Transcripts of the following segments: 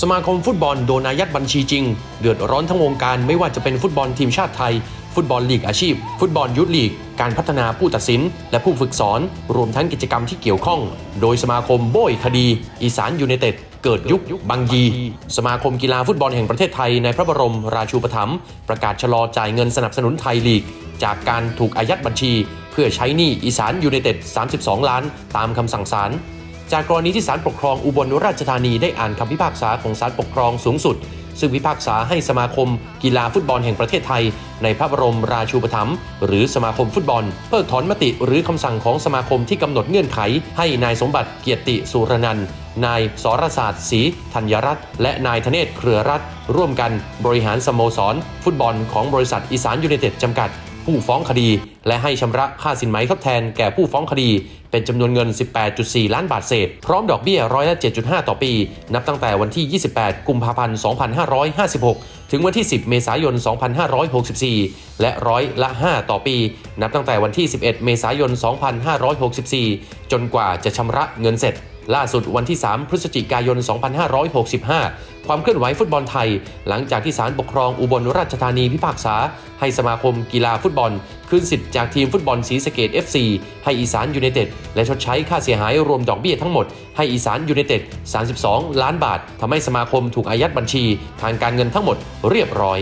สมาคมฟุตบอลโดนอายัดบัญชีจริง เดือดร้อนทั้งวงการไม่ว่าจะเป็นฟุตบอลทีมชาติไทย ฟุตบอลลีกอาชีพ ฟุตบอลยุทธลีก การพัฒนาผู้ตัดสิน และผู้ฝึกสอน รวมทั้งกิจกรรมที่เกี่ยวข้อง โดยสมาคมโบยคดี อีสานยูไนเต็ดเกิดยุคบางยี สมาคมกีฬาฟุตบอลแห่งประเทศไทยในพระบรมราชูปถัมภ์ประกาศชะลอจ่ายเงินสนับสนุนไทยลีก จากการถูกอายัดบัญชี เพื่อใช้หนี้อีสานยูไนเต็ด 32 ล้าน ตามคำสั่งศาล จากกรณีที่ศาลปกครองอุบลราชธานีได้อ่านคำพิพากษาของศาลปกครองสูงสุด ซึ่งพิพากษาให้สมาคม กีฬาฟุตบอลแห่งประเทศไทย ในพระบรมราชูปถัมภ์หรือสมาคมฟุตบอล เพิกถอนมติหรือคำสั่งของสมาคมที่กำหนดเงื่อนไข ให้นายสมบัติเกียรติสุรนันท์นายสรศาสตร์ศรีธัญรัตน์และนายธเนศเครือรัตน์ร่วมกันบริหารสโมสร ฟุตบอลของบริษัทอีสานยูไนเต็ดจำกัด ผู้ฟ้องคดี และให้ชำระค่าสินไหมทดแทนแก่ผู้ฟ้องคดี เป็นจำนวนเงิน 18.4 ล้านบาทเศษ พร้อมดอกเบี้ยร้อยละ 7.5 ต่อปี นับตั้งแต่วันที่ 28 กุมภาพันธ์ 2556 ถึงวันที่ 10 เมษายน 2564 และร้อยละ 5 ต่อปี นับตั้งแต่วันที่ 11 เมษายน 2564 จนกว่าจะชำระเงินเสร็จ ล่าสุดวันที่ 3 พฤศจิกายน 2565 ความเคลื่อนไหวฟุตบอลไทย หลังจากที่ศาลปกครองอุบลราชธานีพิพากษา ให้สมาคมกีฬาฟุตบอล คืนสิทธิ์จากทีมฟุตบอลศรีสะเกด FC ให้อีสานยูไนเต็ดและชดใช้ค่าเสียหายรวมดอกเบี้ยทั้งหมด ให้อีสานยูไนเต็ด 32 ล้านบาททำให้สมาคมถูกอายัดบัญชี ทางการเงินทั้งหมดเรียบร้อย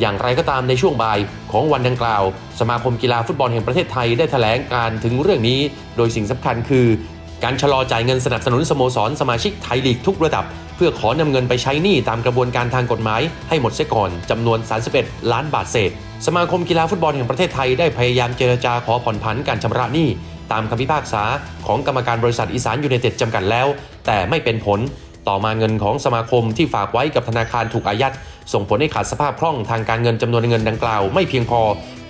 อย่างไรก็ตามในช่วงบ่ายของวันดังกล่าว สมาคมกีฬาฟุตบอลแห่งประเทศไทยได้แถลงการถึงเรื่องนี้ โดยสิ่งสำคัญคือ การชะลอจ่ายเงินสนับสนุนสโมสรสมาชิกไทยลีกทุกระดับ เพื่อขอนำเงินไปใช้หนี้ตามกระบวนการทางกฎหมายให้หมดเสียก่อนจำนวน 31 ล้านบาทเศษ สมาคมกีฬาฟุตบอลแห่งประเทศไทยได้พยายามเจรจาขอผ่อนผันการชำระหนี้ตามคำพิพากษาของกรรมการบริษัทอีสานยูไนเต็ดจำกัดแล้ว แต่ไม่เป็นผล ต่อมาเงินของสมาคมที่ฝากไว้กับธนาคารถูกอายัด ส่งผลให้ขาดสภาพคล่องทางการเงินจำนวนเงินดังกล่าวไม่เพียงพอ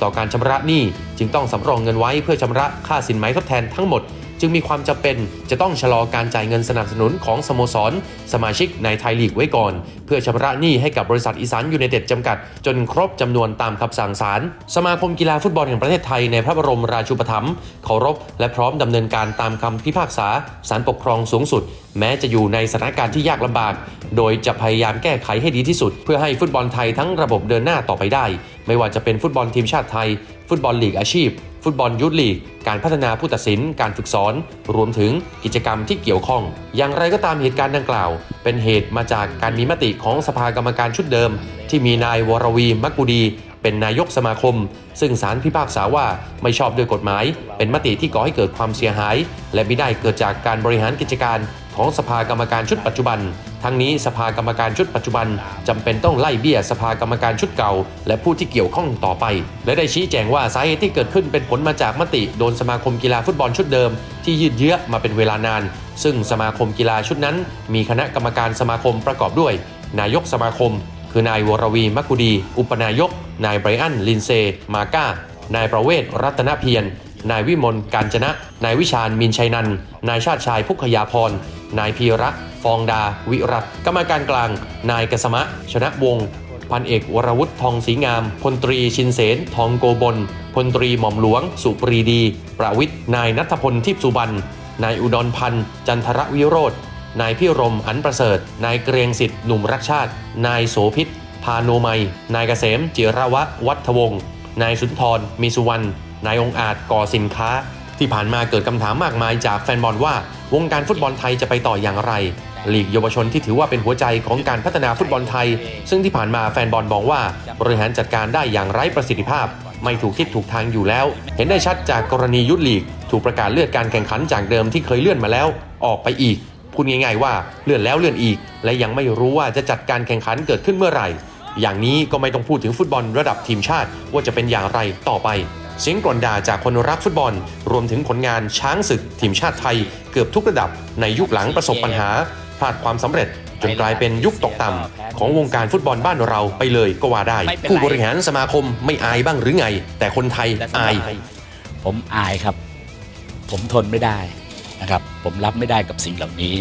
ต่อการชำระหนี้จึงต้องสำรองเงินไว้เพื่อชำระค่าสินไหมทดแทนทั้งหมด จึงมีความจำเป็นจะต้องชะลอการจ่ายเงินสนับสนุนของสโมสร สมาชิกในไทยลีกไว้ก่อน เพื่อชำระหนี้ให้กับบริษัทอีสานยูไนเต็ดจำกัด จนครบจำนวนตามคำสั่งศาลสมาคมกีฬาฟุตบอลแห่งประเทศไทยในพระบรมราชูปถัมภ์เคารพและพร้อมดำเนินการตามคำพิพากษาศาลปกครองสูงสุด แม้จะอยู่ในสถานการณ์ที่ยากลำบาก โดยจะพยายามแก้ไขให้ดีที่สุด เพื่อให้ฟุตบอลไทยทั้งระบบเดินหน้าต่อไปได้ ไม่ว่าจะเป็นฟุตบอลทีมชาติไทย ฟุตบอลลีกอาชีพ ฟุตบอลยุทธลีก การพัฒนาผู้ตัดสิน การฝึกสอน รวมถึงกิจกรรมที่เกี่ยวข้อง อย่างไรก็ตามเหตุการณ์ดังกล่าว เป็นเหตุมาจากการมีมติของสภากรรมการชุดเดิม ที่มีนายวรวีมักกุดีเป็นนายกสมาคม ซึ่งศาลพิพากษาว่าไม่ชอบด้วยกฎหมาย เป็นมติที่ก่อให้เกิดความเสียหาย และไม่ได้เกิดจากการบริหารกิจการของสภากรรมการชุดปัจจุบัน ทั้งนี้สภากรรมการชุดปัจจุบันจำเป็นต้องไล่เบี้ยสภากรรมการชุดเก่า และผู้ที่เกี่ยวข้องต่อไป และได้ชี้แจงว่าสาเหตุที่เกิดขึ้นเป็นผลมาจากมติโดนสมาคมกีฬาฟุตบอลชุดเดิม ที่ยืดเยื้อมาเป็นเวลานาน ซึ่งสมาคมกีฬาชุดนั้น มีคณะกรรมการสมาคมประกอบด้วย นายกสมาคม คือนายวรวีมักกุดี อุปนายก นายไบรอันลินเซ มาก้านายประเวศรัตนเพียรนายวิมลการจนะ นายวิชาญมินชัยนันนายชาติชายพุกขยาพรนายพีระ ฟองดา วิรัตกรรมการกลาง นายกษมะ ชนะวงศ์พันเอกวรวุฒิทองศรีงาม พลตรีชินเสนทองโกบล พลตรีหม่อมหลวง สุปรีดี ประวิทย์นายนัทพลทิพย์สุบรรณนายอุดรพันธ์จันทรวิโรธนายพิรมอันประเสริฐ นายเกรียงสิทธิ์หนุ่มรักชาติ นายโสพิษพาโนมัย นายเกษมจิรวะวัฒวงศ์นายสุนทรมีสุวรรณนายองอาจก่อสินค้า ที่ผ่านมาเกิดคำถามมากมายจากแฟนบอลว่า วงการฟุตบอลไทยจะไปต่ออย่างไร ลีกเยาวชนที่ถือว่าเป็นหัวใจของการพัฒนาฟุตบอลไทย ซึ่งที่ผ่านมาแฟนบอลมองว่าบริหารจัดการได้อย่างไร้ประสิทธิภาพ ไม่ถูกทิศถูกทางอยู่แล้ว เห็นได้ชัดจากกรณียุทธลีก ถูกประกาศเลื่อนการแข่งขันจากเดิมที่เคยเลื่อนมาแล้ว ออกไปอีกพูดง่ายๆว่าเลื่อนแล้วเลื่อนอีก และยังไม่รู้ว่าจะจัดการแข่งขันเกิดขึ้นเมื่อไหร่ อย่างนี้ก็ไม่ต้องพูดถึงฟุตบอลระดับทีมชาติว่าจะเป็นอย่างไรต่อไปเสียงกรนด่าจากคนรักฟุตบอล รวมถึงผลงานช้างศึกทีมชาติไทยเกือบทุกระดับในยุคหลังประสบปัญหา พลาดความสำเร็จจนกลายเป็นยุคตกต่ำของวงการฟุตบอลบ้านเราไปเลยก็ว่าได้ ผู้บริหารสมาคมไม่อายบ้างหรือไง แต่คนไทยอาย ผมอายครับ ผมทนไม่ได้นะครับ ผมรับไม่ได้กับสิ่งเหล่านี้